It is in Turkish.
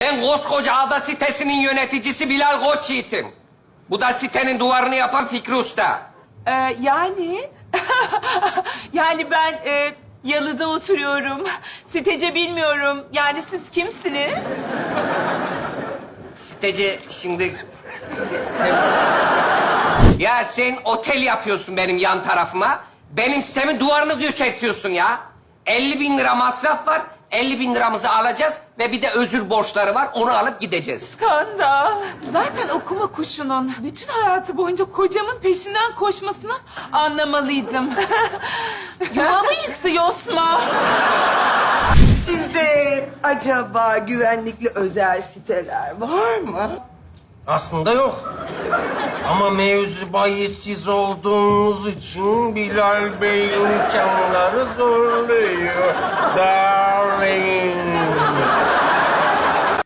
Ben koskoca ada sitesinin yöneticisi Bilal Koçyiğit'im. Bu da sitenin duvarını yapan Fikri Usta. Ee, yani... yani ben e, yalıda oturuyorum. Sitece bilmiyorum. Yani siz kimsiniz? Siteci şimdi... Sen... Ya sen otel yapıyorsun benim yan tarafıma. Benim sitemin duvarını göçertiyorsun ya. 50 bin lira masraf var. 50 bin liramızı alacağız ve bir de özür borçları var. Onu alıp gideceğiz. Skandal. Zaten okuma kuşunun bütün hayatı boyunca kocamın peşinden koşmasını anlamalıydım. Yuvamı yıktı Yosma. Sizde acaba güvenlikli özel siteler var mı? Aslında yok. Ama mevzu bahisiz olduğumuz için Bilal Bey imkanları zorluyor. Darling.